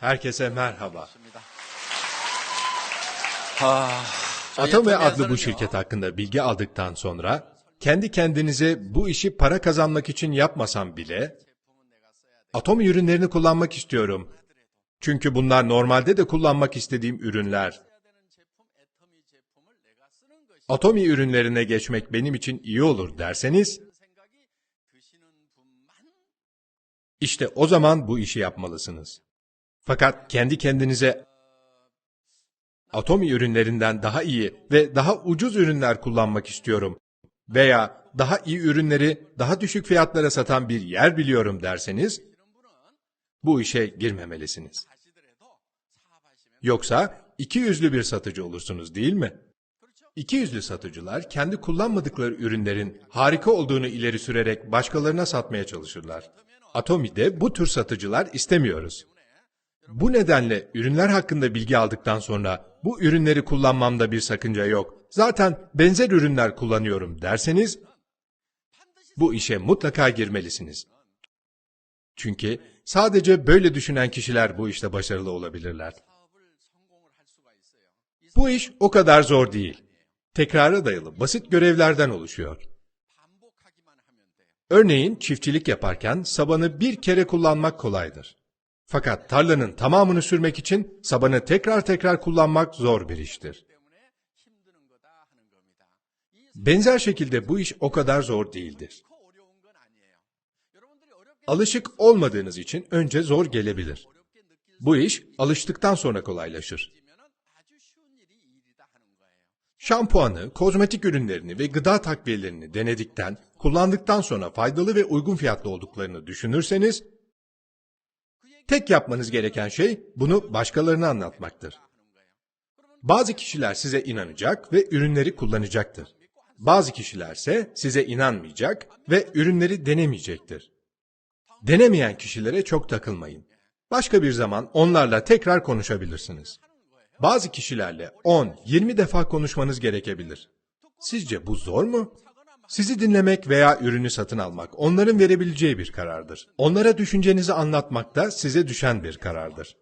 Herkese merhaba. 아, Atome adlı bu şirket hakkında bilgi aldıktan sonra kendi kendinize bu işi para kazanmak için yapmasam bile Atome ürünlerini kullanmak istiyorum. Çünkü bunlar normalde de kullanmak istediğim ürünler. Atomi ürünlerine geçmek benim için iyi olur derseniz, işte o zaman bu işi yapmalısınız. Fakat kendi kendinize Atomi ürünlerinden daha iyi ve daha ucuz ürünler kullanmak istiyorum veya daha iyi ürünleri daha düşük fiyatlara satan bir yer biliyorum derseniz, bu işe girmemelisiniz. Yoksa iki yüzlü bir satıcı olursunuz değil mi? İki yüzlü satıcılar kendi kullanmadıkları ürünlerin harika olduğunu ileri sürerek başkalarına satmaya çalışırlar. Atomi'de bu tür satıcılar istemiyoruz. Bu nedenle ürünler hakkında bilgi aldıktan sonra bu ürünleri kullanmamda bir sakınca yok. Zaten benzer ürünler kullanıyorum derseniz bu işe mutlaka girmelisiniz. Çünkü sadece böyle düşünen kişiler bu işte başarılı olabilirler. Bu iş o kadar zor değil. Tekrara dayalı basit görevlerden oluşuyor. Örneğin çiftçilik yaparken sabanı bir kere kullanmak kolaydır. Fakat tarlanın tamamını sürmek için sabanı tekrar tekrar kullanmak zor bir iştir. Benzer şekilde bu iş o kadar zor değildir. Alışık olmadığınız için önce zor gelebilir. Bu iş alıştıktan sonra kolaylaşır. Şampuanı, kozmetik ürünlerini ve gıda takviyelerini denedikten, kullandıktan sonra faydalı ve uygun fiyatlı olduklarını düşünürseniz, tek yapmanız gereken şey bunu başkalarına anlatmaktır. Bazı kişiler size inanacak ve ürünleri kullanacaktır. Bazı kişilerse size inanmayacak ve ürünleri denemeyecektir. Denemeyen kişilere çok takılmayın. Başka bir zaman onlarla tekrar konuşabilirsiniz. Bazı kişilerle 10-20 defa konuşmanız gerekebilir. Sizce bu zor mu? Sizi dinlemek veya ürünü satın almak onların verebileceği bir karardır. Onlara düşüncenizi anlatmak da size düşen bir karardır.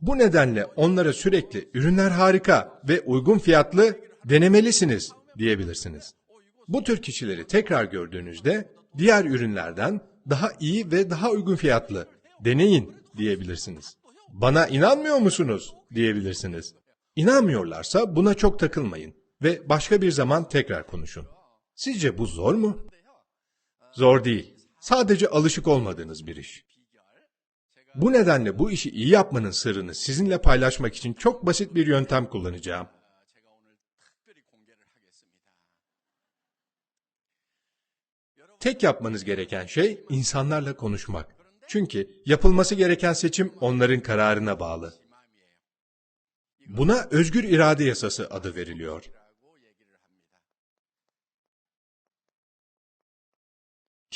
Bu nedenle onlara sürekli ürünler harika ve uygun fiyatlı denemelisiniz diyebilirsiniz. Bu tür kişileri tekrar gördüğünüzde diğer ürünlerden daha iyi ve daha uygun fiyatlı deneyin diyebilirsiniz. Bana inanmıyor musunuz diyebilirsiniz. İnanmıyorlarsa buna çok takılmayın ve başka bir zaman tekrar konuşun. Sizce bu zor mu? Zor değil. Sadece alışık olmadığınız bir iş. Bu nedenle bu işi iyi yapmanın sırrını sizinle paylaşmak için çok basit bir yöntem kullanacağım. Tek yapmanız gereken şey insanlarla konuşmak. Çünkü yapılması gereken seçim onların kararına bağlı. Buna özgür irade yasası adı veriliyor.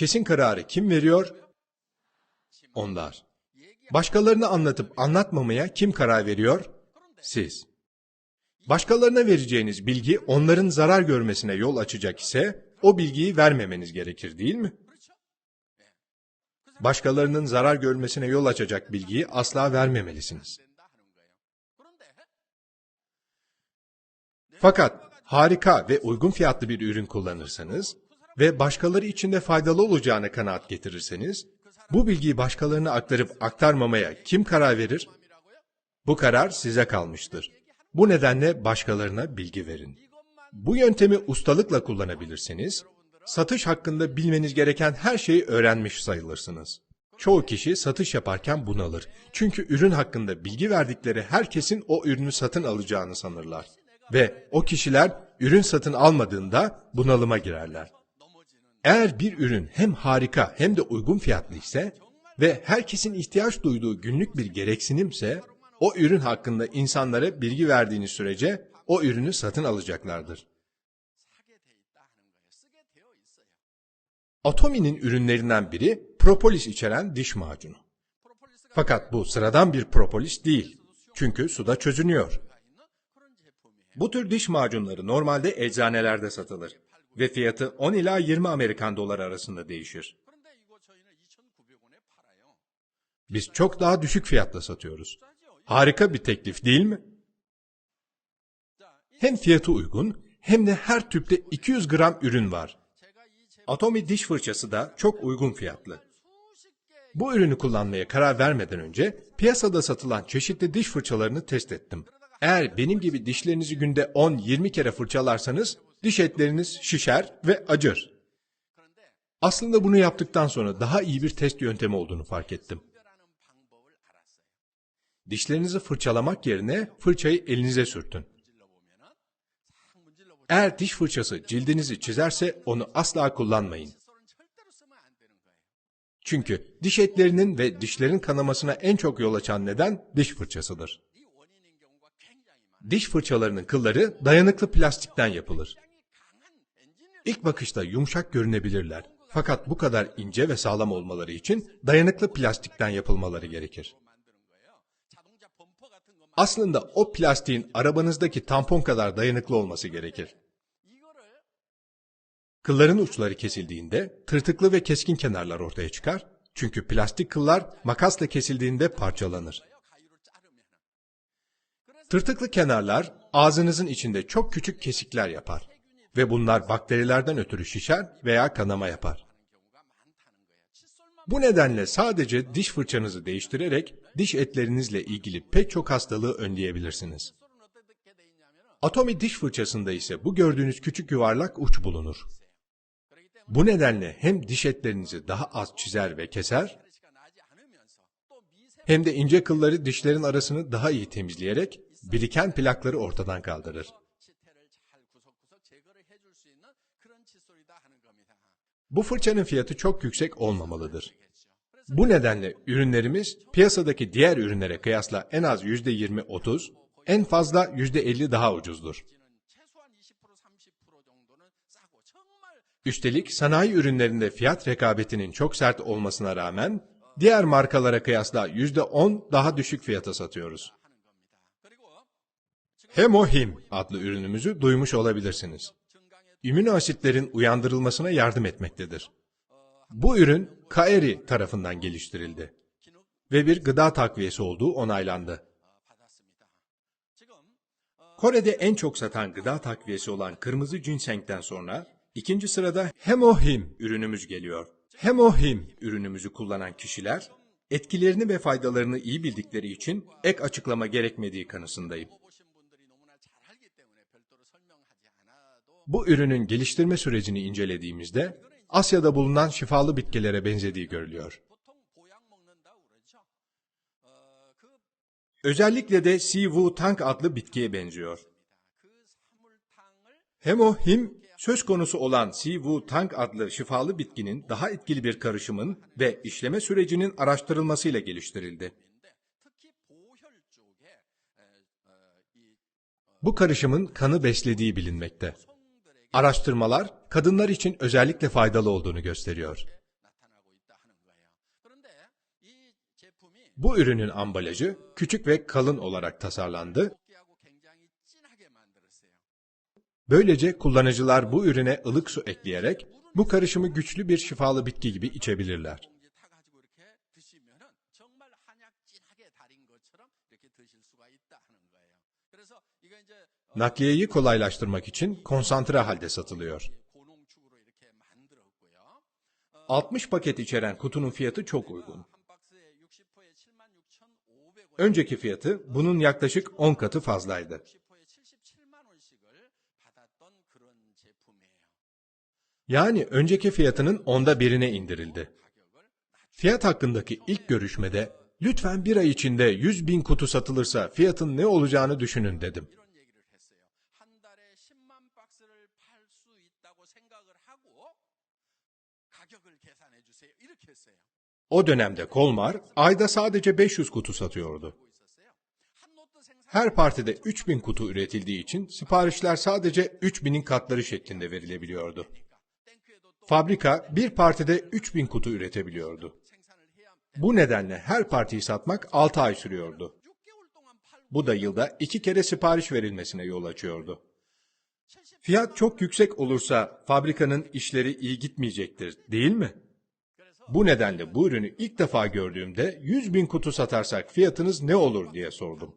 Kesin kararı kim veriyor? Onlar. Başkalarına anlatıp anlatmamaya kim karar veriyor? Siz. Başkalarına vereceğiniz bilgi onların zarar görmesine yol açacak ise o bilgiyi vermemeniz gerekir değil mi? Başkalarının zarar görmesine yol açacak bilgiyi asla vermemelisiniz. Fakat harika ve uygun fiyatlı bir ürün kullanırsanız ve başkaları için de faydalı olacağına kanaat getirirseniz, bu bilgiyi başkalarına aktarıp aktarmamaya kim karar verir? Bu karar size kalmıştır. Bu nedenle başkalarına bilgi verin. Bu yöntemi ustalıkla kullanabilirseniz, satış hakkında bilmeniz gereken her şeyi öğrenmiş sayılırsınız. Çoğu kişi satış yaparken bunalır. Çünkü ürün hakkında bilgi verdikleri herkesin o ürünü satın alacağını sanırlar. Ve o kişiler ürün satın almadığında bunalıma girerler. Eğer bir ürün hem harika hem de uygun fiyatlı ise ve herkesin ihtiyaç duyduğu günlük bir gereksinimse, o ürün hakkında insanlara bilgi verdiğiniz sürece o ürünü satın alacaklardır. Atomi'nin ürünlerinden biri propolis içeren diş macunu. Fakat bu sıradan bir propolis değil. Çünkü suda çözünüyor. Bu tür diş macunları normalde eczanelerde satılır ve fiyatı 10 ila 20 Amerikan doları arasında değişir. Biz çok daha düşük fiyatla satıyoruz. Harika bir teklif değil mi? Hem fiyatı uygun hem de her tüpte 200 gram ürün var. Atomi diş fırçası da çok uygun fiyatlı. Bu ürünü kullanmaya karar vermeden önce piyasada satılan çeşitli diş fırçalarını test ettim. Eğer benim gibi dişlerinizi günde 10-20 kere fırçalarsanız diş etleriniz şişer ve acır. Aslında bunu yaptıktan sonra daha iyi bir test yöntemi olduğunu fark ettim. Dişlerinizi fırçalamak yerine fırçayı elinize sürtün. Eğer diş fırçası cildinizi çizerse onu asla kullanmayın. Çünkü diş etlerinin ve dişlerin kanamasına en çok yol açan neden diş fırçasıdır. Diş fırçalarının kılları dayanıklı plastikten yapılır. İlk bakışta yumuşak görünebilirler. Fakat bu kadar ince ve sağlam olmaları için dayanıklı plastikten yapılmaları gerekir. Aslında o plastiğin arabanızdaki tampon kadar dayanıklı olması gerekir. Kılların uçları kesildiğinde tırtıklı ve keskin kenarlar ortaya çıkar. Çünkü plastik kıllar makasla kesildiğinde parçalanır. Tırtıklı kenarlar ağzınızın içinde çok küçük kesikler yapar ve bunlar bakterilerden ötürü şişer veya kanama yapar. Bu nedenle sadece diş fırçanızı değiştirerek diş etlerinizle ilgili pek çok hastalığı önleyebilirsiniz. Atomi diş fırçasında ise bu gördüğünüz küçük yuvarlak uç bulunur. Bu nedenle hem diş etlerinizi daha az çizer ve keser, hem de ince kılları dişlerin arasını daha iyi temizleyerek biriken plakları ortadan kaldırır. Bu fırçanın fiyatı çok yüksek olmamalıdır. Bu nedenle ürünlerimiz piyasadaki diğer ürünlere kıyasla en az %20-30, en fazla %50 daha ucuzdur. Üstelik sanayi ürünlerinde fiyat rekabetinin çok sert olmasına rağmen diğer markalara kıyasla %10 daha düşük fiyata satıyoruz. Hemohim adlı ürünümüzü duymuş olabilirsiniz. İmmüno asitlerin uyandırılmasına yardım etmektedir. Bu ürün Kaeri tarafından geliştirildi ve bir gıda takviyesi olduğu onaylandı. Kore'de en çok satan gıda takviyesi olan kırmızı ginsengten sonra ikinci sırada Hemohim ürünümüz geliyor. Hemohim ürünümüzü kullanan kişiler etkilerini ve faydalarını iyi bildikleri için ek açıklama gerekmediği kanısındayım. Bu ürünün geliştirme sürecini incelediğimizde Asya'da bulunan şifalı bitkilere benzediği görülüyor. Özellikle de Si Wu Tang adlı bitkiye benziyor. Hemohim söz konusu olan Si Wu Tang adlı şifalı bitkinin daha etkili bir karışımın ve işleme sürecinin araştırılmasıyla geliştirildi. Bu karışımın kanı beslediği bilinmekte. Araştırmalar kadınlar için özellikle faydalı olduğunu gösteriyor. Bu ürünün ambalajı küçük ve kalın olarak tasarlandı. Böylece kullanıcılar bu ürüne ılık su ekleyerek bu karışımı güçlü bir şifalı bitki gibi içebilirler. Nakliyeyi kolaylaştırmak için konsantre halde satılıyor. 60 paket içeren kutunun fiyatı çok uygun. Önceki fiyatı bunun yaklaşık 10 katı fazlaydı. Yani önceki fiyatının onda birine indirildi. Fiyat hakkındaki ilk görüşmede lütfen bir ay içinde 100 bin kutu satılırsa fiyatın ne olacağını düşünün dedim. O dönemde Kolmar ayda sadece 500 kutu satıyordu. Her partide 3000 kutu üretildiği için siparişler sadece 3000'in katları şeklinde verilebiliyordu. Fabrika bir partide 3000 kutu üretebiliyordu. Bu nedenle her partiyi satmak 6 ay sürüyordu. Bu da yılda iki kere sipariş verilmesine yol açıyordu. Fiyat çok yüksek olursa fabrikanın işleri iyi gitmeyecektir, değil mi? bu nedenle bu ürünü ilk defa gördüğümde 100 bin kutu satarsak fiyatınız ne olur diye sordum.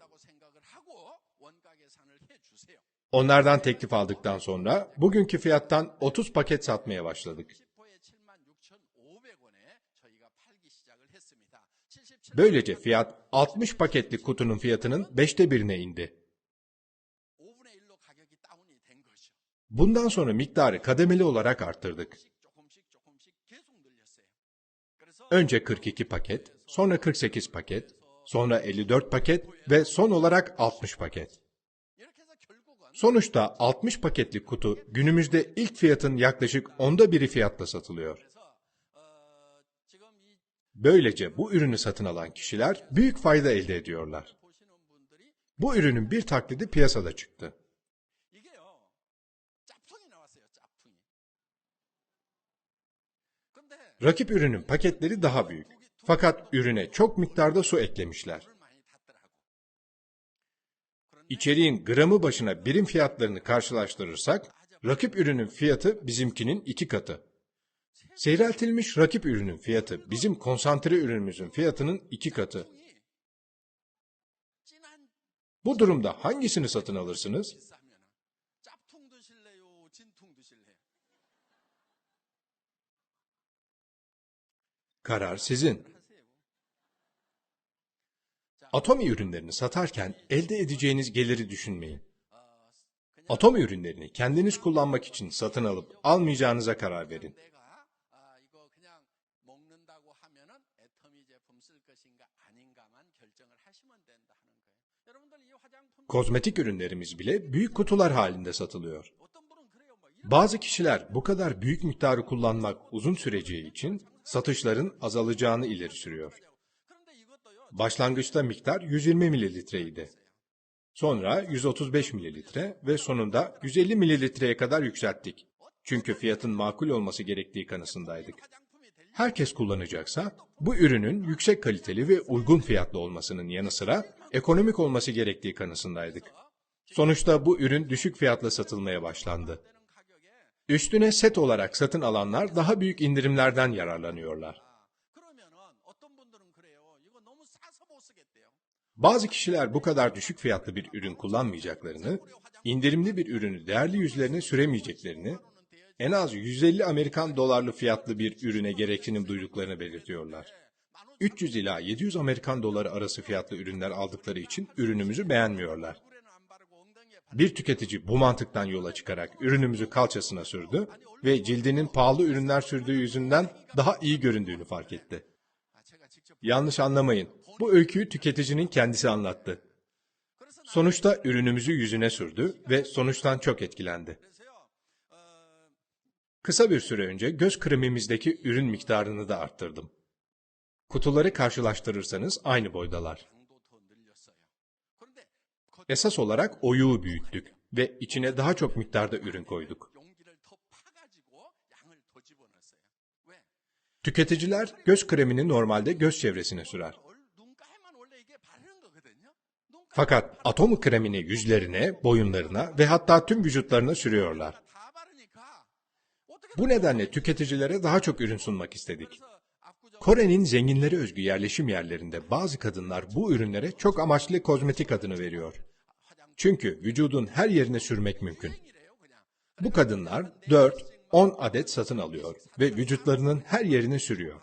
Onlardan teklif aldıktan sonra bugünkü fiyattan 30 paket satmaya başladık. Böylece fiyat 60 paketlik kutunun fiyatının 5'te birine indi. Bundan sonra miktarı kademeli olarak arttırdık. Önce 42 paket, sonra 48 paket, sonra 54 paket ve son olarak 60 paket. Sonuçta 60 paketlik kutu günümüzde ilk fiyatın yaklaşık onda biri fiyatla satılıyor. Böylece bu ürünü satın alan kişiler büyük fayda elde ediyorlar. Bu ürünün bir taklidi piyasada çıktı. Rakip ürünün paketleri daha büyük. Fakat ürüne çok miktarda su eklemişler. İçeriğin gramı başına birim fiyatlarını karşılaştırırsak, rakip ürünün fiyatı bizimkinin iki katı. Seyreltilmiş rakip ürünün fiyatı bizim konsantre ürünümüzün fiyatının iki katı. Bu durumda hangisini satın alırsınız? Karar sizin. Atomi ürünlerini satarken elde edeceğiniz geliri düşünmeyin. Atom ürünlerini kendiniz kullanmak için satın alıp almayacağınıza karar verin. Kozmetik ürünlerimiz bile büyük kutular halinde satılıyor. Bazı kişiler bu kadar büyük miktarı kullanmak uzun süreceği için satışların azalacağını ileri sürüyor. Başlangıçta miktar 120 mililitre idi. Sonra 135 mililitre ve sonunda 150 mililitreye kadar yükselttik. Çünkü fiyatın makul olması gerektiği kanısındaydık. Herkes kullanacaksa bu ürünün yüksek kaliteli ve uygun fiyatlı olmasının yanı sıra ekonomik olması gerektiği kanısındaydık. Sonuçta bu ürün düşük fiyatla satılmaya başlandı. Üstüne set olarak satın alanlar daha büyük indirimlerden yararlanıyorlar. Bazı kişiler bu kadar düşük fiyatlı bir ürün kullanmayacaklarını, indirimli bir ürünü değerli yüzlerine süremeyeceklerini, en az 150 Amerikan dolarlı fiyatlı bir ürüne gereksinim duyduklarını belirtiyorlar. 300 ila 700 Amerikan doları arası fiyatlı ürünler aldıkları için ürünümüzü beğenmiyorlar. Bir tüketici bu mantıktan yola çıkarak ürünümüzü kalçasına sürdü ve cildinin pahalı ürünler sürdüğü yüzünden daha iyi göründüğünü fark etti. Yanlış anlamayın, bu öyküyü tüketicinin kendisi anlattı. Sonuçta ürünümüzü yüzüne sürdü ve sonuçtan çok etkilendi. Kısa bir süre önce göz kremimizdeki ürün miktarını da arttırdım. Kutuları karşılaştırırsanız aynı boydalar. Esas olarak oyuğu büyüttük ve içine daha çok miktarda ürün koyduk. Tüketiciler göz kremini normalde göz çevresine sürer. Fakat atom kremini yüzlerine, boyunlarına ve hatta tüm vücutlarına sürüyorlar. Bu nedenle tüketicilere daha çok ürün sunmak istedik. Kore'nin zenginlere özgü yerleşim yerlerinde bazı kadınlar bu ürünlere çok amaçlı kozmetik adını veriyor. Çünkü vücudun her yerine sürmek mümkün. Bu kadınlar 4-10 adet satın alıyor ve vücutlarının her yerine sürüyor.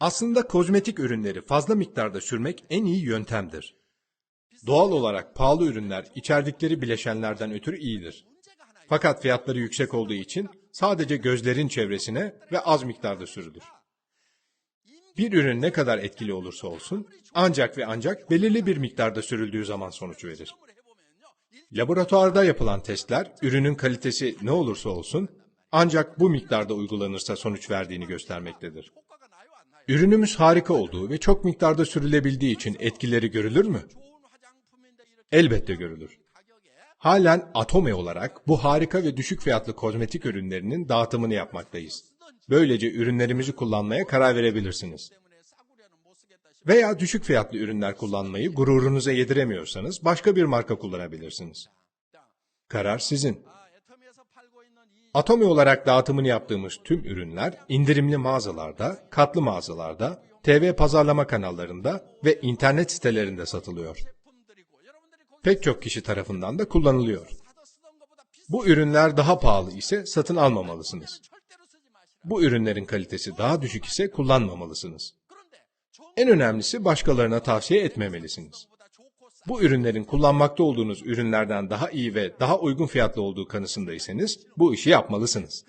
Aslında kozmetik ürünleri fazla miktarda sürmek en iyi yöntemdir. Doğal olarak pahalı ürünler içerdikleri bileşenlerden ötürü iyidir. Fakat fiyatları yüksek olduğu için sadece gözlerin çevresine ve az miktarda sürülür. Bir ürün ne kadar etkili olursa olsun ancak ve ancak belirli bir miktarda sürüldüğü zaman sonuç verir. Laboratuvarda yapılan testler, ürünün kalitesi ne olursa olsun, ancak bu miktarda uygulanırsa sonuç verdiğini göstermektedir. Ürünümüz harika olduğu ve çok miktarda sürülebildiği için etkileri görülür mü? Elbette görülür. Halen Atome olarak bu harika ve düşük fiyatlı kozmetik ürünlerinin dağıtımını yapmaktayız. Böylece ürünlerimizi kullanmaya karar verebilirsiniz. Veya düşük fiyatlı ürünler kullanmayı gururunuza yediremiyorsanız başka bir marka kullanabilirsiniz. Karar sizin. Atomi olarak dağıtımını yaptığımız tüm ürünler indirimli mağazalarda, katlı mağazalarda, TV pazarlama kanallarında ve internet sitelerinde satılıyor. Pek çok kişi tarafından da kullanılıyor. Bu ürünler daha pahalı ise satın almamalısınız. Bu ürünlerin kalitesi daha düşük ise kullanmamalısınız. En önemlisi başkalarına tavsiye etmemelisiniz. Bu ürünlerin kullanmakta olduğunuz ürünlerden daha iyi ve daha uygun fiyatlı olduğu kanısındaysanız bu işi yapmalısınız.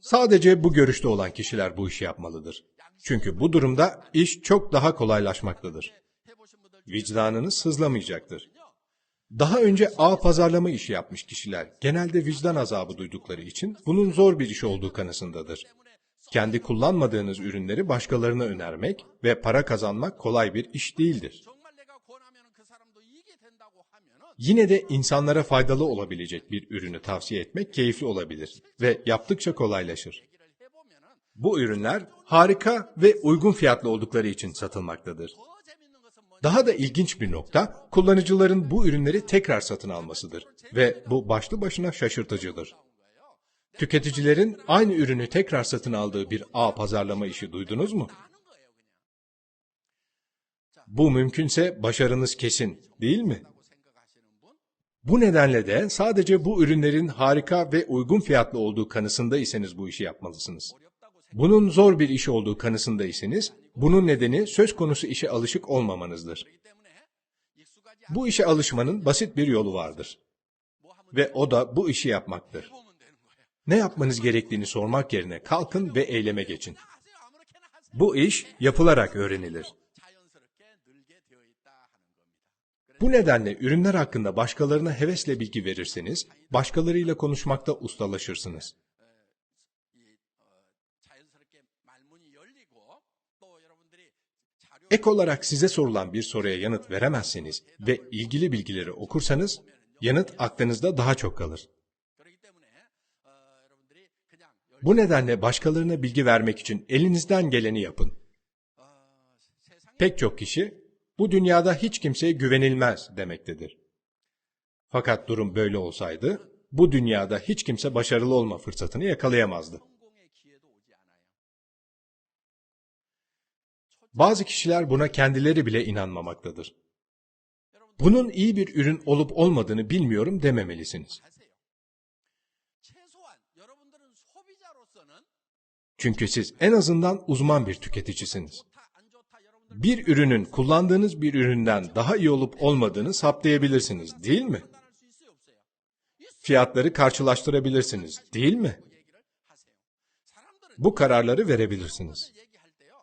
Sadece bu görüşte olan kişiler bu işi yapmalıdır. Çünkü bu durumda iş çok daha kolaylaşmaktadır. Vicdanınız hızlamayacaktır. Daha önce ağ pazarlama işi yapmış kişiler genelde vicdan azabı duydukları için bunun zor bir iş olduğu kanısındadır. Kendi kullanmadığınız ürünleri başkalarına önermek ve para kazanmak kolay bir iş değildir. Yine de insanlara faydalı olabilecek bir ürünü tavsiye etmek keyifli olabilir ve yaptıkça kolaylaşır. Bu ürünler harika ve uygun fiyatlı oldukları için satılmaktadır. Daha da ilginç bir nokta kullanıcıların bu ürünleri tekrar satın almasıdır ve bu başlı başına şaşırtıcıdır. Tüketicilerin aynı ürünü tekrar satın aldığı bir ağ pazarlama işi duydunuz mu? Bu mümkünse başarınız kesin, değil mi? Bu nedenle de sadece bu ürünlerin harika ve uygun fiyatlı olduğu kanısında iseniz bu işi yapmalısınız. Bunun zor bir iş olduğu kanısında iseniz, bunun nedeni söz konusu işe alışık olmamanızdır. Bu işe alışmanın basit bir yolu vardır. Ve o da bu işi yapmaktır. Ne yapmanız gerektiğini sormak yerine kalkın ve eyleme geçin. Bu iş yapılarak öğrenilir. Bu nedenle ürünler hakkında başkalarına hevesle bilgi verirseniz, başkalarıyla konuşmakta ustalaşırsınız. Ek olarak size sorulan bir soruya yanıt veremezseniz ve ilgili bilgileri okursanız, yanıt aklınızda daha çok kalır. Bu nedenle başkalarına bilgi vermek için elinizden geleni yapın. Pek çok kişi bu dünyada hiç kimseye güvenilmez demektedir. Fakat durum böyle olsaydı bu dünyada hiç kimse başarılı olma fırsatını yakalayamazdı. Bazı kişiler buna kendileri bile inanmamaktadır. Bunun iyi bir ürün olup olmadığını bilmiyorum dememelisiniz. Çünkü siz en azından uzman bir tüketicisiniz. Bir ürünün kullandığınız bir üründen daha iyi olup olmadığını saptayabilirsiniz, değil mi? Fiyatları karşılaştırabilirsiniz, değil mi? Bu kararları verebilirsiniz.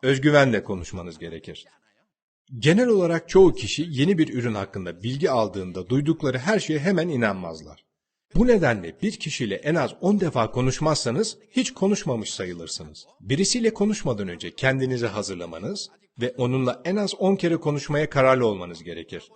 Özgüvenle konuşmanız gerekir. Genel olarak çoğu kişi yeni bir ürün hakkında bilgi aldığında duydukları her şeye hemen inanmazlar. Bu nedenle bir kişiyle en az 10 defa konuşmazsanız hiç konuşmamış sayılırsınız. Birisiyle konuşmadan önce kendinizi hazırlamanız ve onunla en az 10 kere konuşmaya kararlı olmanız gerekir.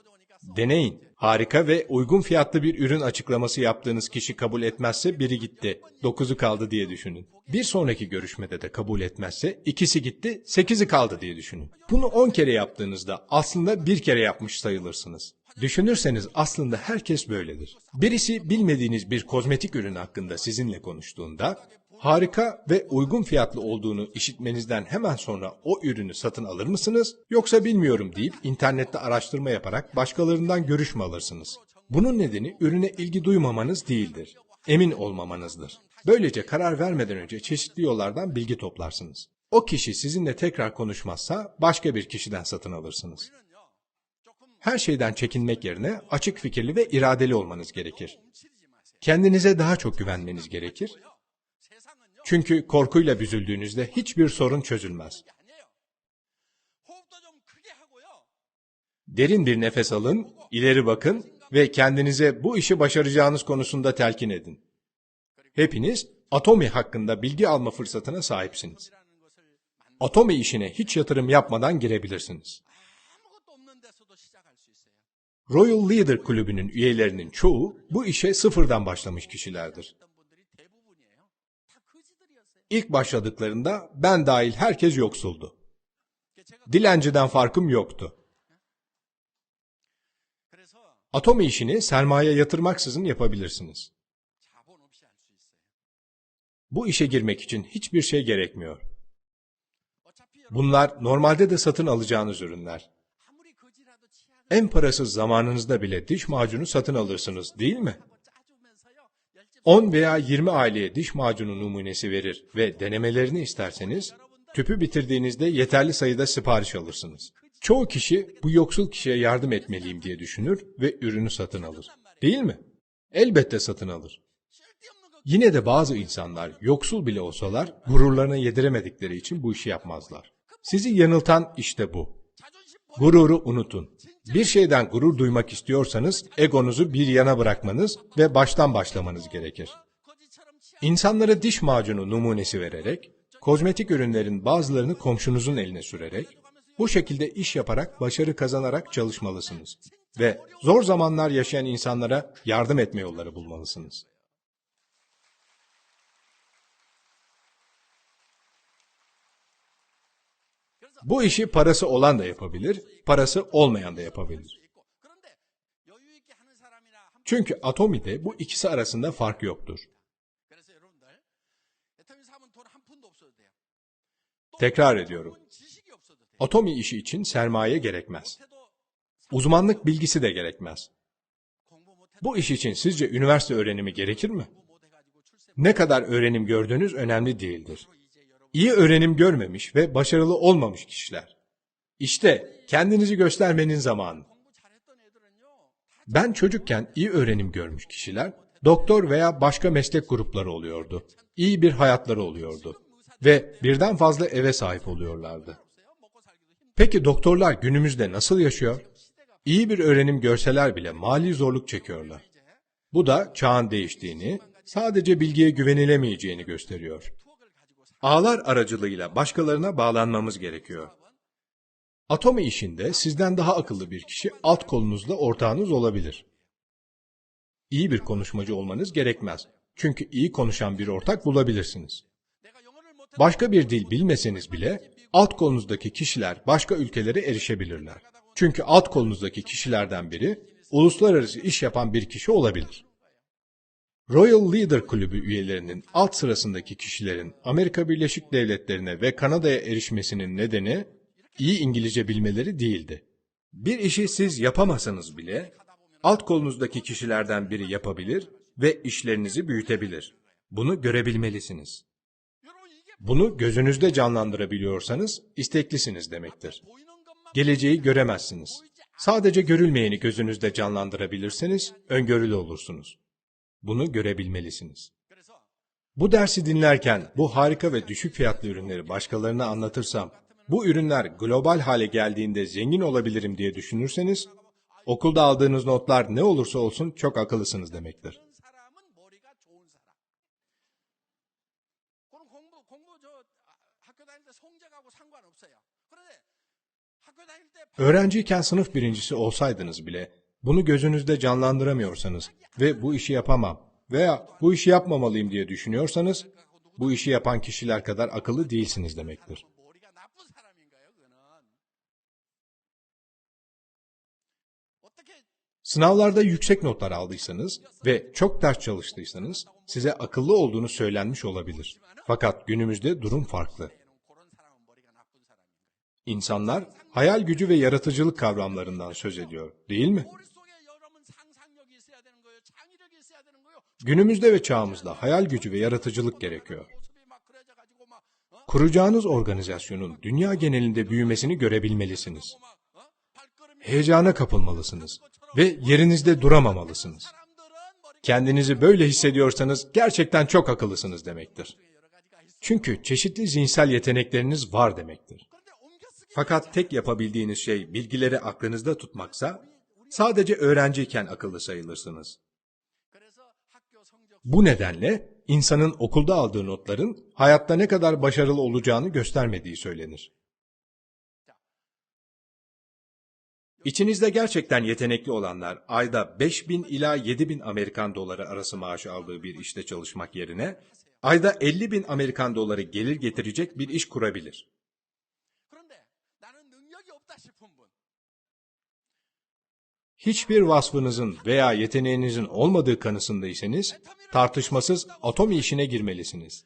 Deneyin. Harika ve uygun fiyatlı bir ürün açıklaması yaptığınız kişi kabul etmezse biri gitti, dokuzu kaldı diye düşünün. Bir sonraki görüşmede de kabul etmezse ikisi gitti, sekizi kaldı diye düşünün. Bunu 10 kere yaptığınızda aslında bir kere yapmış sayılırsınız. Düşünürseniz aslında herkes böyledir. Birisi bilmediğiniz bir kozmetik ürün hakkında sizinle konuştuğunda harika ve uygun fiyatlı olduğunu işitmenizden hemen sonra o ürünü satın alır mısınız? Yoksa bilmiyorum deyip internette araştırma yaparak başkalarından görüş mü alırsınız? Bunun nedeni ürüne ilgi duymamanız değildir. Emin olmamanızdır. Böylece karar vermeden önce çeşitli yollardan bilgi toplarsınız. O kişi sizinle tekrar konuşmazsa başka bir kişiden satın alırsınız. Her şeyden çekinmek yerine açık fikirli ve iradeli olmanız gerekir. Kendinize daha çok güvenmeniz gerekir çünkü korkuyla büzüldüğünüzde hiçbir sorun çözülmez. Derin bir nefes alın, ileri bakın ve kendinize bu işi başaracağınız konusunda telkin edin. Hepiniz Atomi hakkında bilgi alma fırsatına sahipsiniz. Atomi işine hiç yatırım yapmadan girebilirsiniz. Royal Leader Kulübü'nün üyelerinin çoğu bu işe sıfırdan başlamış kişilerdir ilk başladıklarında ben dahil herkes yoksuldu. Dilenciden farkım yoktu. Atom işini sermaye yatırmaksızın yapabilirsiniz. Bu işe girmek için hiçbir şey gerekmiyor. Bunlar normalde de satın alacağınız ürünler. En parasız zamanınızda bile diş macunu satın alırsınız değil mi? 10 veya 20 aileye diş macunu numunesi verir ve denemelerini isterseniz tüpü bitirdiğinizde yeterli sayıda sipariş alırsınız. Çoğu kişi bu yoksul kişiye yardım etmeliyim diye düşünür ve ürünü satın alır. Değil mi? Elbette satın alır. Yine de bazı insanlar yoksul bile olsalar gururlarına yediremedikleri için bu işi yapmazlar. Sizi yanıltan işte bu. Gururu unutun. Bir şeyden gurur duymak istiyorsanız egonuzu bir yana bırakmanız ve baştan başlamanız gerekir. İnsanlara diş macunu numunesi vererek, kozmetik ürünlerin bazılarını komşunuzun eline sürerek, bu şekilde iş yaparak başarı kazanarak çalışmalısınız ve zor zamanlar yaşayan insanlara yardım etme yolları bulmalısınız. Bu işi parası olan da yapabilir, parası olmayan da yapabilir. Çünkü Atomi'de bu ikisi arasında fark yoktur. Tekrar ediyorum. Atomi işi için sermaye gerekmez. Uzmanlık bilgisi de gerekmez. Bu iş için sizce üniversite öğrenimi gerekir mi? Ne kadar öğrenim gördüğünüz önemli değildir. İyi öğrenim görmemiş ve başarılı olmamış kişiler. İşte Kendinizi göstermenin zamanı. Ben çocukken iyi öğrenim görmüş kişiler, doktor veya başka meslek grupları oluyordu. İyi bir hayatları oluyordu. Ve birden fazla eve sahip oluyorlardı. Peki doktorlar günümüzde nasıl yaşıyor? İyi bir öğrenim görseler bile mali zorluk çekiyorlar. Bu da çağın değiştiğini, sadece bilgiye güvenilemeyeceğini gösteriyor. Ağlar aracılığıyla başkalarına bağlanmamız gerekiyor. Atom işinde sizden daha akıllı bir kişi alt kolunuzla ortağınız olabilir. İyi bir konuşmacı olmanız gerekmez. Çünkü iyi konuşan bir ortak bulabilirsiniz. Başka bir dil bilmeseniz bile alt kolunuzdaki kişiler başka ülkelere erişebilirler. Çünkü alt kolunuzdaki kişilerden biri uluslararası iş yapan bir kişi olabilir. Royal Leader Kulübü üyelerinin alt sırasındaki kişilerin Amerika Birleşik Devletleri'ne ve Kanada'ya erişmesinin nedeni iyi İngilizce bilmeleri değildi. Bir işi siz yapamasanız bile alt kolunuzdaki kişilerden biri yapabilir ve işlerinizi büyütebilir. Bunu görebilmelisiniz. Bunu gözünüzde canlandırabiliyorsanız isteklisiniz demektir. Geleceği göremezsiniz. Sadece görülmeyeni gözünüzde canlandırabilirseniz öngörülü olursunuz. Bunu görebilmelisiniz. Bu dersi dinlerken bu harika ve düşük fiyatlı ürünleri başkalarına anlatırsam bu ürünler global hale geldiğinde zengin olabilirim diye düşünürseniz, okulda aldığınız notlar ne olursa olsun çok akıllısınız demektir. Öğrenciyken sınıf birincisi olsaydınız bile, bunu gözünüzde canlandıramıyorsanız ve bu işi yapamam veya bu işi yapmamalıyım diye düşünüyorsanız, bu işi yapan kişiler kadar akıllı değilsiniz demektir. Sınavlarda yüksek notlar aldıysanız ve çok ders çalıştıysanız size akıllı olduğunu söylenmiş olabilir. Fakat günümüzde durum farklı. İnsanlar hayal gücü ve yaratıcılık kavramlarından söz ediyor, değil mi? Günümüzde ve çağımızda hayal gücü ve yaratıcılık gerekiyor. Kuracağınız organizasyonun dünya genelinde büyümesini görebilmelisiniz. Heyecana kapılmalısınız ve yerinizde duramamalısınız. Kendinizi böyle hissediyorsanız gerçekten çok akıllısınız demektir. Çünkü çeşitli zihinsel yetenekleriniz var demektir. Fakat tek yapabildiğiniz şey bilgileri aklınızda tutmaksa sadece öğrenciyken akıllı sayılırsınız. Bu nedenle insanın okulda aldığı notların hayatta ne kadar başarılı olacağını göstermediği söylenir. İçinizde gerçekten yetenekli olanlar ayda 5000 ila 7000 Amerikan doları arası maaş aldığı bir işte çalışmak yerine ayda 50 bin Amerikan doları gelir getirecek bir iş kurabilir. Hiçbir vasfınızın veya yeteneğinizin olmadığı kanısındaysanız tartışmasız atom işine girmelisiniz.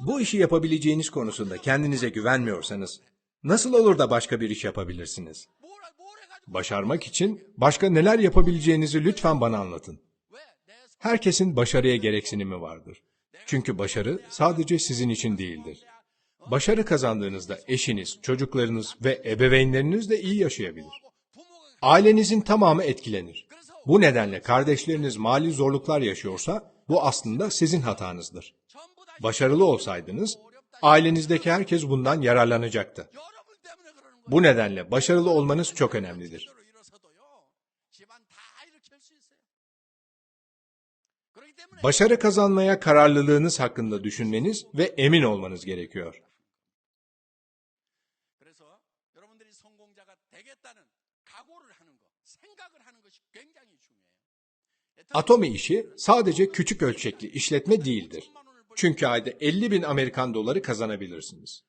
Bu işi yapabileceğiniz konusunda kendinize güvenmiyorsanız nasıl olur da başka bir iş yapabilirsiniz? Başarmak için başka neler yapabileceğinizi lütfen bana anlatın. Herkesin başarıya gereksinimi vardır. Çünkü başarı sadece sizin için değildir. Başarı kazandığınızda eşiniz, çocuklarınız ve ebeveynleriniz de iyi yaşayabilir. Ailenizin tamamı etkilenir. Bu nedenle kardeşleriniz mali zorluklar yaşıyorsa bu aslında sizin hatanızdır. Başarılı olsaydınız ailenіздeki herkes bundan yararlanacaktı. Bu nedenle başarılı olmanız çok önemlidir. Başarı kazanmaya kararlılığınız hakkında düşünmeniz ve emin olmanız gerekiyor. Atomi işi sadece küçük ölçekli işletme değildir. Çünkü ayda 50 bin Amerikan doları kazanabilirsiniz.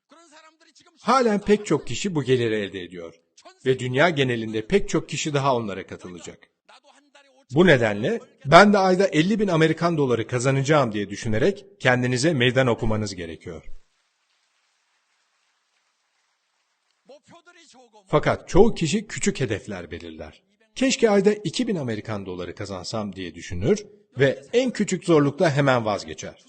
Halen pek çok kişi bu geliri elde ediyor ve dünya genelinde pek çok kişi daha onlara katılacak. Bu nedenle ben de ayda 50 bin Amerikan doları kazanacağım diye düşünerek kendinize meydan okumanız gerekiyor. Fakat çoğu kişi küçük hedefler belirler. Keşke ayda 2000 Amerikan doları kazansam diye düşünür ve en küçük zorlukla hemen vazgeçer.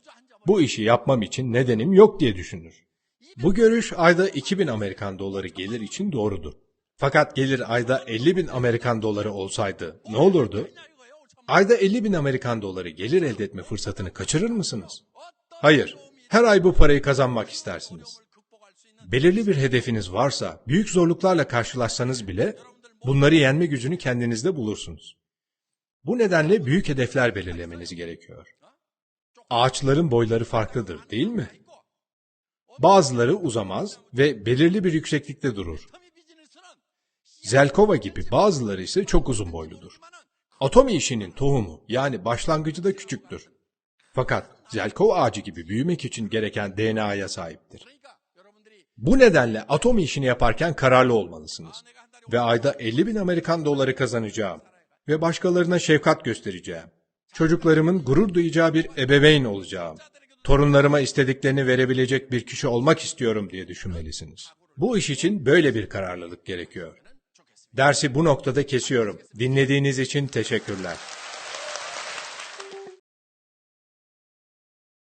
Bu işi yapmam için nedenim yok diye düşünür. Bu görüş ayda 2000 Amerikan doları gelir için doğrudur. Fakat gelir ayda 50 bin Amerikan doları olsaydı ne olurdu? Ayda 50 bin Amerikan doları gelir elde etme fırsatını kaçırır mısınız? Hayır, her ay bu parayı kazanmak istersiniz. Belirli bir hedefiniz varsa, büyük zorluklarla karşılaşsanız bile bunları yenme gücünü kendinizde bulursunuz. Bu nedenle büyük hedefler belirlemeniz gerekiyor. Ağaçların boyları farklıdır, değil mi? Bazıları uzamaz ve belirli bir yükseklikte durur. Zelkova gibi bazıları ise çok uzun boyludur. Atomi işinin tohumu yani başlangıcı da küçüktür. Fakat Zelkova ağacı gibi büyümek için gereken DNA'ya sahiptir. Bu nedenle Atomi işini yaparken kararlı olmalısınız. Ve ayda 50 bin Amerikan doları kazanacağım ve başkalarına şefkat göstereceğim. Çocuklarımın gurur duyacağı bir ebeveyn olacağım. Torunlarıma istediklerini verebilecek bir kişi olmak istiyorum diye düşünmelisiniz. Bu iş için böyle bir kararlılık gerekiyor. Dersi bu noktada kesiyorum. Dinlediğiniz için teşekkürler.